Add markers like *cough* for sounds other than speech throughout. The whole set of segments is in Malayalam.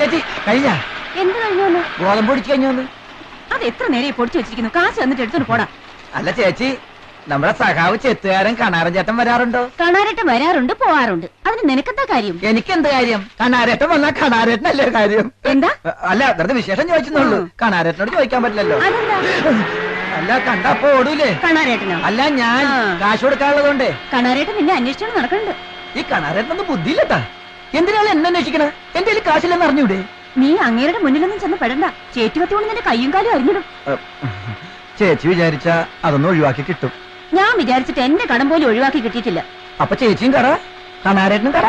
ചേച്ചി? കഴിഞ്ഞ? എന്ത് കഴിഞ്ഞോന്ന് ഗോതമ്പ് പൊടിച്ച് കഴിഞ്ഞോന്ന് അത് എത്ര നേരെ പൊടിച്ചു വെച്ചിരിക്കുന്നു? കാശ് എന്നിട്ട് എടുത്തോണ്ട് പോടാ. അല്ല ചേച്ചി നമ്മുടെ സഖാവ് ചെത്തുകാരൻ കണാരൻ ചേട്ടൻ വരാറുണ്ടോ? കണാരേട്ടൻ വരാറുണ്ട് പോവാറുണ്ട്. അതിന് നിനക്കെന്താ കാര്യം? എനിക്ക് എന്ത് കാര്യം? കണാരേട്ടൻ വന്നാ കണാരേട്ടനല്ലേ കാര്യം? എന്താ? അല്ല വെറുതെ വിശേഷം ചോദിച്ചെന്നുള്ളൂ. കണാരേട്ടനോട് ചോദിക്കാൻ പറ്റില്ലല്ലോ. അല്ല കണ്ടപ്പോ ഓടൂലേ കണാരേട്ടനോ? അല്ല ഞാൻ കാശ് കൊടുക്കാനുള്ളതുകൊണ്ടേ. കണാരേട്ടൻ നിന്നെ അന്വേഷിച്ചോണ്ട് നടക്കണ്ട് ഈ കണാരേട്ടനൊന്നും ബുദ്ധിയില്ലട്ടാ. എന്തിനാണ് എന്നെ അന്വേഷിക്കണേ? എന്റെ കയ്യിൽ കാശില്ലെന്ന് അറിഞ്ഞൂടെ? നീ അങ്ങേരുടെ മുന്നിലൊന്നും ചെന്ന് പെടണ്ട. ചേച്ചി ചേറ്റുകത്തോണ്ട് നിന്റെ കയ്യും കാലും അറിഞ്ഞിടും ചേച്ചി വിചാരിച്ച അതൊന്നും ഒഴിവാക്കി കിട്ടും. ഞാൻ വിചാരിച്ചിട്ട് എന്റെ കടം പോലും ഒഴിവാക്കി കിട്ടിയിട്ടില്ല. അപ്പൊ ചേച്ചിയും കട കണാരേട്ടനും കട?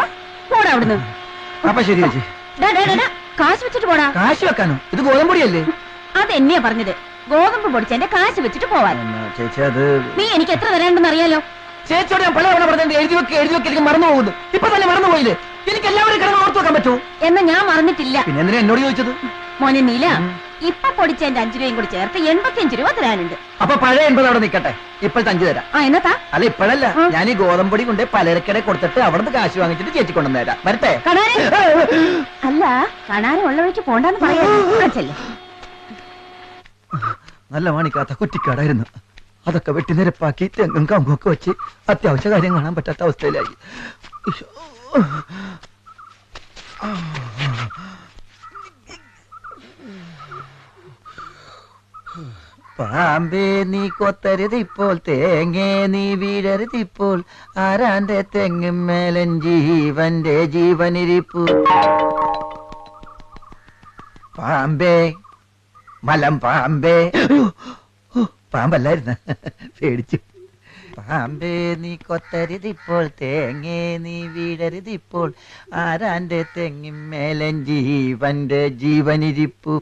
പോടാ അവിടുന്ന്. അപ്പൊ ശരി ചേച്ചി. കാശ് വെച്ചിട്ട് പോടാ. കാശ് വെക്കാനോ? ഇത് ഗോതമ്പൊടിയല്ലേ? അതെന്നെയാ പറഞ്ഞത്. ഗോതമ്പ് പൊടിച്ച് എന്റെ കാശ് വെച്ചിട്ട് പോവാൻ. ചേച്ചി അത് നീ എനിക്ക് എത്ര തരാണ്ടെന്ന് അറിയാലോ. ചേച്ചിയോട് ഞാൻ പല തവണ പറഞ്ഞത് എഴുതി വെക്ക് എഴുതി വെക്ക് എനിക്ക് മറന്നു പോകുന്നു. ഇപ്പൊ തന്നെ മറന്നു പോയില്ലേ? എനിക്ക് എല്ലാവരും കിടന്ന് ഓർത്തു വെക്കാൻ പറ്റൂ എന്ന് ഞാൻ മറന്നിട്ടില്ല. പിന്നെ എന്തിനാ എന്നോട് ചോദിച്ചത്? മോനെ നീല ഇപ്പൊ പൊടിച്ച എന്റെ അഞ്ചു രൂപയും കൂടി ചേർത്ത് എൺപത്തിയഞ്ച് രൂപ തരാനുണ്ട്. അപ്പൊ പഴയ എൺപത് അവിടെ നിൽക്കട്ടെ. ഇപ്പോഴത്തെ അഞ്ചു തരാം. ആ എന്നത്താ അല്ല ഇപ്പോഴല്ല. ഞാൻ ഈ ഗോതമ്പൊടി കൊണ്ട് പലരക്കടെ കൊടുത്തിട്ട് അവിടുന്ന് കാശ് വാങ്ങിച്ചിട്ട് ചേച്ചി കൊണ്ടുവന്നേരാ തരാം. വരട്ടെ? *laughs* അല്ല കണാരം ഉള്ള വഴിക്ക് പോണ്ടെന്ന് പറയാ. *laughs* നല്ല മണിക്കാത്ത കുറ്റിക്കാടായിരുന്നു. അതൊക്കെ വെട്ടി നിരപ്പാക്കി തെങ്ങും കമ്പും ഒക്കെ വെച്ച് അത്യാവശ്യ കാര്യം കാണാൻ പറ്റാത്ത അവസ്ഥയിലായി. പാമ്പേ നീ കൊത്തരുത് ഇപ്പോൾ. തേങ്ങേ നീ വീഴരുത് ഇപ്പോൾ. ആരാന്റെ തെങ്ങും മേലൻ ജീവന്റെ ജീവനിരിപ്പു. പാമ്പേ മലം പാമ്പേ. പാമ്പല്ലായിരുന്ന. പേടിച്ചു. പാമ്പേ നീ കൊത്തരുത് ഇപ്പോൾ. തേങ്ങേ നീ വീഴരുത് ഇപ്പോൾ. ആരാന്റെ മേലൻ ജീവന്റെ ജീവനിരിപ്പു.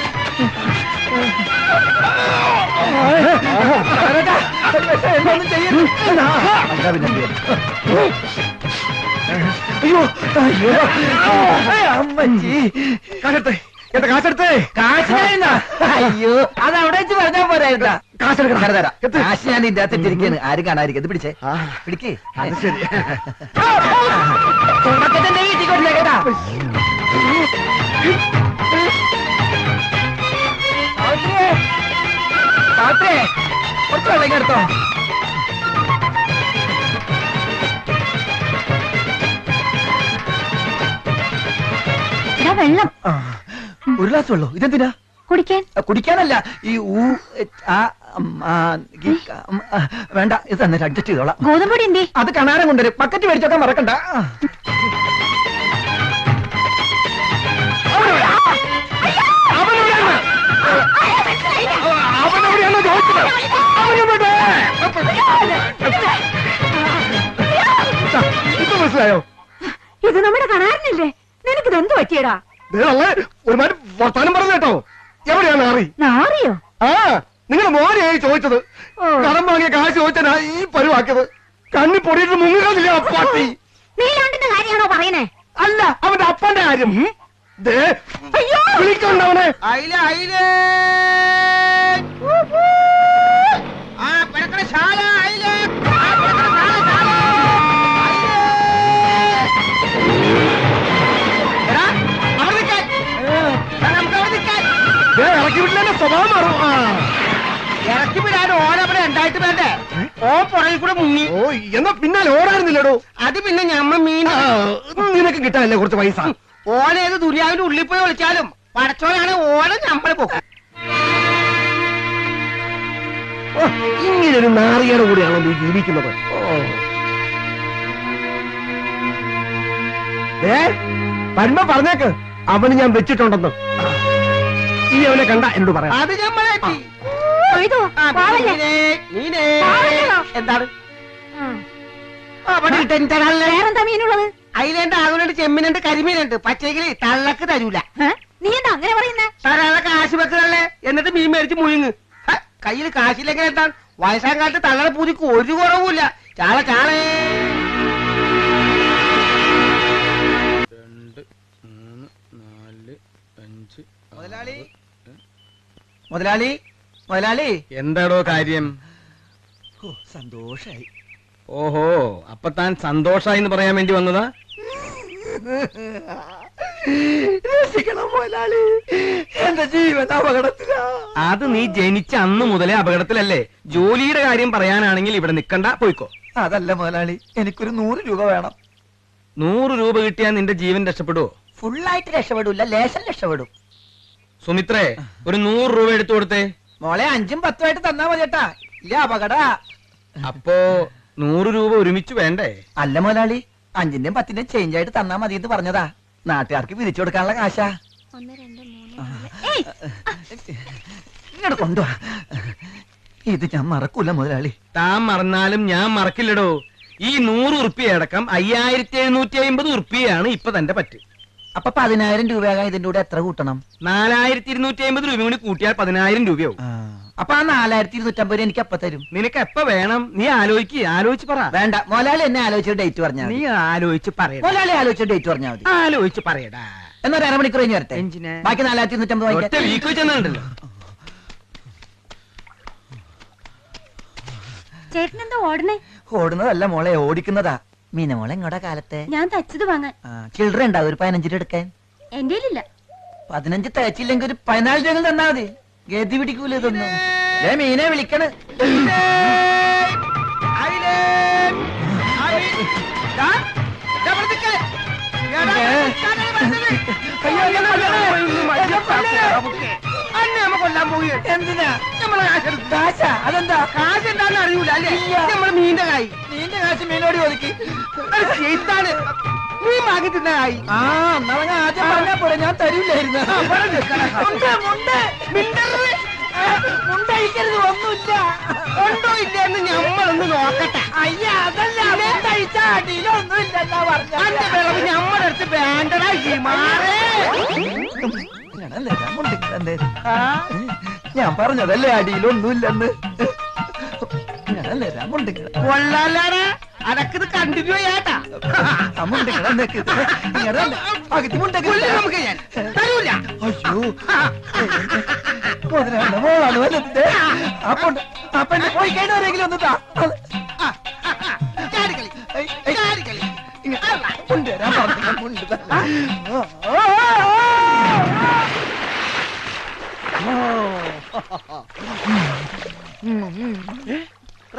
അയ്യോ അയ്യോ. അമ്മച്ചി. കാശെടുത്തേ. എന്റെ കാശെടുത്തേ? കാശിനായിരുന്ന? അയ്യോ അത് അവിടെ വെച്ച് പറഞ്ഞാ പോരായിരുന്ന? കാശെടുക്കണം. തരാം. തരാം കാശ് ഞാൻ ഇതിന്റെ അകത്ത് ഇട്ടിരിക്കുന്നു ആരും കാണാതിരിക്കും ഇത് പിടിച്ചേ പിടിക്കേ. വീട്ടിൽ കൊടുത്തേ കേട്ടാ. സാവിത്രിയേ, കുറച്ച് വെള്ളം എടുത്തോ. വെള്ളം. ഒരു ഗ്ലാസ് വെള്ളോ? ഇതെന്തിനാ? കുടിക്കാൻ. കുടിക്കാനല്ല ഈ ഊ ആ വേണ്ട ഇത് തന്നെ അഡ്ജസ്റ്റ് ചെയ്തോളാം. ഗോതമ്പൊടി അത് കണാരം കൊണ്ടുവരും. പക്കറ്റ് മേടിച്ചൊക്കെ മറക്കണ്ട. ഇപ്പൊ മനസ്സിലായോ? ഇത് നമ്മുടെ കണാരനല്ലേ നിനക്കിത് എന്ത് പറ്റിയടാ? ഒരുമാതിരി വർത്താനം പറഞ്ഞു കേട്ടോ. എവിടെയാണ് നാറി നാറിയോ? ആ നിങ്ങൾ മോനെയായി ചോദിച്ചത്. കടം വാങ്ങിയ കാശ് ചോദിച്ചാ ഈ പരുവാക്കിയത്. കണ്ണി പൊടിയിട്ട് മുങ്ങുകയില്ല അപ്പാട്ടി പട്ടി. നീലാണ്ടിന്റെ കാര്യമാണോ പറയണേ അല്ല അവന്റെ അപ്പന്റെ കാര്യം. ഉം. ദേ വിളിക്കണ്ട അവനെ. അയില അയില. സ്വഭാവം മാറും. ഇറക്കി വിടാൻ ഓരവിടെ രണ്ടായിട്ട് വേണ്ടേ ഓ പുറകിൽ മുങ്ങി ഓ എന്നാ പിന്നാലെ ഓടായിരുന്നില്ലടോ അത് പിന്നെ ഞമ്മ മീൻ നിനക്ക് കിട്ടാനല്ലേ കുറച്ച് പൈസ ഓനേത് ദുര്യാവിന്റെ ഉള്ളിൽ പോയി വിളിച്ചാലും പടച്ചോനാണ് ഓനെ ഞമ്മൾ പൊക്കും ഇങ്ങനൊരു നാറിയുടെ കൂടെയാണോ നീ ജീവിക്കുന്നത്? ഏ പന്മ പറഞ്ഞേക്ക്. അവന് ഞാൻ വെച്ചിട്ടുണ്ടെന്ന്. ഈ അവനെ കണ്ട എന്നോട് പറയാം. അത് മീനേ. എന്താണ്? വേറെന്താ മീനുള്ളത്? ആകുലുണ്ട് ചെമ്മിനുണ്ട് കരിമീനുണ്ട്. പച്ചക്കിളി തള്ളക്ക് തരൂല. നീ എന്താ അങ്ങനെ പറയുന്നേ? തരാളൊക്കെ ആശുപത്രി അല്ലേ എന്നിട്ട് മീൻ മേടിച്ച് മുഴുങ്ങ്. കയ്യിൽ കാശില്ലെങ്കിൽ എത്താൻ വയസ്സാം കാലത്ത് തള്ളണ പൂതിക്ക് ഒരു കുറവുമില്ല. ചാള ചാളേ. രണ്ട് മൂന്ന് നാല് അഞ്ച് മുതലാളി. മുതലാളി മുതലാളി. എന്താടോ കാര്യം? ഓ സന്തോഷായി. ഓഹോ അപ്പൊ താൻ സന്തോഷായി എന്ന് പറയാൻ വേണ്ടി വന്നതാ? *laughs* രക്ഷിക്കണം മുതലാളി എന്റെ ജീവൻ അപകടത്തിലാ. അത് നീ ജനിച്ച അന്ന് മുതലേ അപകടത്തിലല്ലേ? ജോലിയുടെ കാര്യം പറയാനാണെങ്കിൽ ഇവിടെ നിക്കണ്ട പോയിക്കോ. അതല്ല മുതലാളി എനിക്കൊരു നൂറ് രൂപ വേണം. നൂറ് രൂപ കിട്ടിയാൽ നിന്റെ ജീവൻ രക്ഷപ്പെടുവോ? ഫുള്ളായിട്ട് രക്ഷപ്പെടൂല ലേശം രക്ഷപ്പെടും. സുമിത്രേ ഒരു നൂറ് രൂപ എടുത്തു കൊടുത്തേ. മോളെ അഞ്ചും പത്തുമായിട്ട് തന്നാ മതി കേട്ടാ. ഇല്ല അപകട. അപ്പോ നൂറ് രൂപ ഒരുമിച്ച് വേണ്ടേ? അല്ല മുതലാളി അഞ്ചിന്റെയും പത്തിന്റെയും ചേഞ്ച് ആയിട്ട് തന്നാ മതി എന്ന് പറഞ്ഞതാ. നാട്ടുകാർക്ക് പിരിച്ചു കൊടുക്കാനുള്ള കാശാ. ഇങ്ങോട്ട് കൊണ്ടുവാ. ഇത് ഞാൻ മറക്കൂല മുതലാളി. താൻ മറന്നാലും ഞാൻ മറക്കില്ലടോ. ഈ നൂറ് ഉറുപ്പിയ അടക്കം അയ്യായിരത്തി എഴുന്നൂറ്റി അമ്പത് ഉറുപ്പിയാണ് ഇപ്പൊ തന്റെ പറ്റ്. അപ്പൊ പതിനായിരം രൂപയാകാൻ ഇതിന്റെ കൂടെ എത്ര കൂട്ടണം? നാലായിരത്തി ഇരുന്നൂറ്റി അമ്പത് രൂപ കൂടി കൂട്ടിയാൽ പതിനായിരം രൂപയാവും. അപ്പൊ ആ നാലായിരത്തി ഇരുന്നൂറ്റമ്പത് രൂപ എനിക്ക് അപ്പൊ തരും. നിനക്ക് എപ്പ വേണം? നീ ആലോചിക്ക്. ആലോചിച്ച് പറ. വേണ്ട. മുതലാളി എന്നെ ആലോചിച്ച ഡേറ്റ് പറഞ്ഞാൽ നീ ആലോചിച്ച് പറയടാ. മുതലാളി ആലോചിച്ച ഡേറ്റ് പറഞ്ഞാൽ മതി. ആലോചിച്ച് പറയടാ. എന്നാ ഒരു അരമണിക്കൂർ കഴിഞ്ഞ് വരട്ടെ? ബാക്കി നാലായിരത്തി ഇരുന്നൂറ്റമ്പത് ഒറ്റ വാങ്ങിക്കാം വീക്ക് ചേട്ടനെന്താ ഓടണേ ഓടുന്നതല്ല മോളെ ഓടിക്കുന്നതാ. മീന മോളെ ഇങ്ങോടെ കാലത്തെ. ഞാൻ തച്ചത് വാങ്ങാൻ. ചിൽഡ്രൻ ഉണ്ടാവും ഒരു പതിനഞ്ചിട്ട് രൂപ എടുക്കാൻ. എന്റെ ഇല്ല പതിനഞ്ച് തയച്ചില്ലെങ്കിൽ ഒരു പതിനാല് രൂപ തന്നാ മതി. ഗതി പിടിക്കൂല ഇതൊന്നും. മീനെ വിളിക്കണ്. കൊല്ലാൻ പോവുകയാണ് എന്തിനാ? നമ്മളെ കാശെടുത്ത് കാശാ? അതെന്താ? കാശ് അറിയൂല അല്ലേ? നമ്മൾ മീന്റെ കായ്. മീന്റെ കാശ് മീനോട് ചോദിക്കും. വാങ്ങി ആ ആദ്യം പറഞ്ഞാ പോരെ ഞാൻ തരൂലായിരുന്നു. മുണ്ടഴിക്കരുത് ഒന്നുമില്ല. ഉണ്ടോ ഇല്ല എന്ന് ഞമ്മളൊന്ന് നോക്കട്ടെ. അയ്യ അതല്ല. മുണ്ടഴിച്ച അടിയിലൊന്നുമില്ലെന്നാ പറഞ്ഞ വിളവ് വേണ്ടടാ ഈ മാറേ. ഞാൻ പറഞ്ഞതല്ലേ അടിയിലൊന്നുമില്ലെന്ന്? ഞാനല്ലേ കൊള്ളാലാടാ അടക്കത് കണ്ടിന്യൂ ചെയ്യാട്ടാ. നമുക്ക് ഞാൻ തരൂല.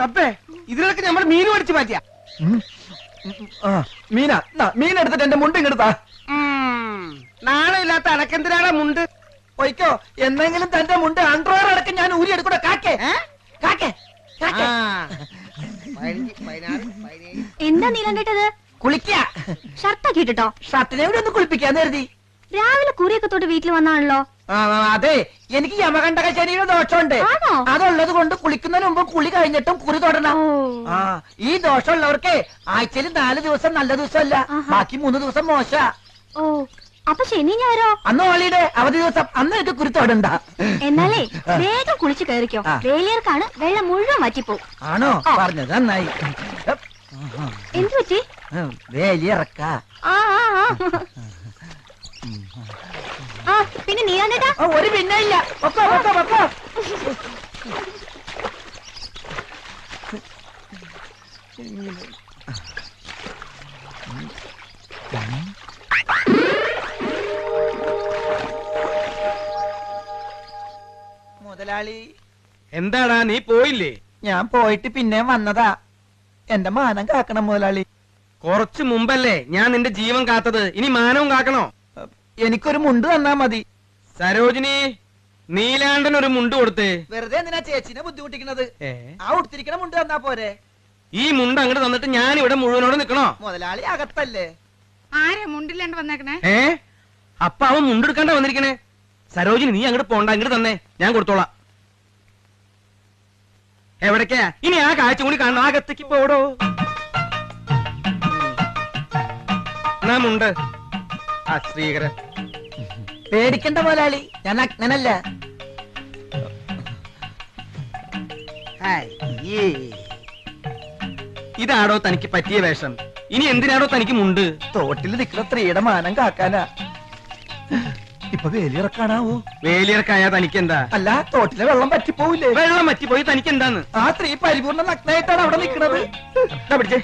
റബ്ബേ ഇതിലൊക്കെ നമ്മൾ മീൻ പഠിച്ചു മാറ്റിയ. മീന നാ, മീൻ എടുത്തിട്ട് എന്റെ മുണ്ട് ഇങ്ങെടുത്താ നാളെ ഇല്ലാത്ത അടക്കെന്തിനാണ് മുണ്ട്? ഒയ്ക്കോ എന്തെങ്കിലും തന്റെ മുണ്ട് അൺഡ്രോയർ അടക്കം ഞാൻ ഊരി എടുക്കൂടെ? കാക്കേ കാക്കേ എന്താ നീലം കേട്ടത് കുളിക്ക. ഷർട്ടൊക്കെ ഇട്ടിട്ടോ? ഷർട്ടിനെ കൂടി ഒന്ന് കുളിപ്പിക്കാന്ന് കരുതി. രാവിലെ കുറിയൊക്കെ തൊട്ട് വീട്ടിൽ വന്നാണല്ലോ. അതെ. എനിക്ക് യമകണ്ഠക ശരീരം ദോഷമുണ്ട്? അതുള്ളത് കൊണ്ട് കുളിക്കുന്നതിന് മുമ്പ് കുളി കഴിഞ്ഞിട്ടും കുറി തൊടണം. ആ ഈ ദോഷമുള്ളവർക്ക് ആഴ്ചയിൽ നാല് ദിവസം നല്ല ദിവസമല്ല. ബാക്കി മൂന്ന് ദിവസം മോശ. ഓ അപ്പൊ ശനി ഞാനോ അന്ന് ഹോളിയുടെ അവധി ദിവസം. അന്ന് എനിക്ക് കുരുത്തോടണ്ട എന്നാലേ വേഗം കുളിച്ചു കയറിക്കോ. വേലിയർക്കാണ് വെള്ളം മുഴുവൻ മാറ്റിപ്പോ ആണോ. പറഞ്ഞത് നന്നായി. എന്തു പറ്റി? വേലിയിറക്ക. ആ ആ ആ. ആ. പിന്നെ നീലാണ്ടേട്ടാ ഒരു പിന്നെ ഇല്ല. മുതലാളി. എന്താടാ നീ പോയില്ലേ? ഞാൻ പോയിട്ട് പിന്നെ വന്നതാ. എന്റെ മാനം കാക്കണം മുതലാളി. കുറച്ചു മുമ്പല്ലേ ഞാൻ നിന്റെ ജീവൻ കാത്തത്. ഇനി മാനവും കാക്കണോ? എനിക്കൊരു മുണ്ട് തന്നാ മതി. സരോജിനി നീലാണ്ടൻ ഒരു മുണ്ട് കൊടുത്തേ. വെറുതെ എന്തിനാ ചേച്ചിനെ ബുദ്ധിമുട്ടിക്കുന്നത്? ആ ഉടുത്തിരിക്കണ മുണ്ട് തന്നാ പോരെ. ഈ മുണ്ട് അങ്ങോട്ട് തന്നിട്ട് ഞാൻ ഇവിടെ മുഴുവനോട് നിക്കണോ? മുതലാളി അകത്തല്ലേ? ആരെ മുണ്ടില്ലാണ്ട് വന്നേക്കണേ? ഏ? അപ്പൊ അവൻ മുണ്ടെടുക്കാണ്ട വന്നിരിക്കണേ. സരോജിനി നീ അങ്ങോട്ട് പോണ്ട അങ്ങോട്ട് തന്നെ. ഞാൻ കൊടുത്തോളാം. എവിടേക്കാ? ഇനി ആ കാഴ്ച കൂടി കാണണം. അകത്തേക്ക് പോടോ. എവിടാ മുണ്ട്? ആ ശ്രീകരൻ പേടിക്കണ്ട മുതലാളി ഞാൻ അഗ്നനല്ല. ഇതാണോ തനിക്ക് പറ്റിയ വേഷം. ഇനി എന്തിനാണോ തനിക്ക് മുണ്ട്? തോട്ടിൽ നിൽക്കുന്ന സ്ത്രീയുടെ മാനം കാക്കാനാ. ഇപ്പൊ വേലിയിറക്കാണാവോ വേലിയിറക്കായ തനിക്ക് എന്താ അല്ല തോട്ടിലെ വെള്ളം പറ്റിപ്പോവില്ലേ? വെള്ളം പറ്റിപ്പോയി തനിക്ക് എന്താന്ന് ആ സ്ത്രീ പരിപൂർണ നഗ്നായിട്ടാണ് അവിടെ നിൽക്കുന്നത്. ദാ പിടിച്ചേ.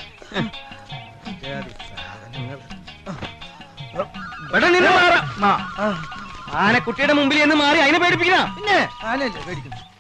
ഇവിടെ നിന്ന് മാറാം. ആനക്കുട്ടിയുടെ മുമ്പിൽ എന്ന് മാറി അതിനെ പേടിപ്പിക്കണ? പിന്നെ? ആനല്ലേ പേടിക്കുന്നു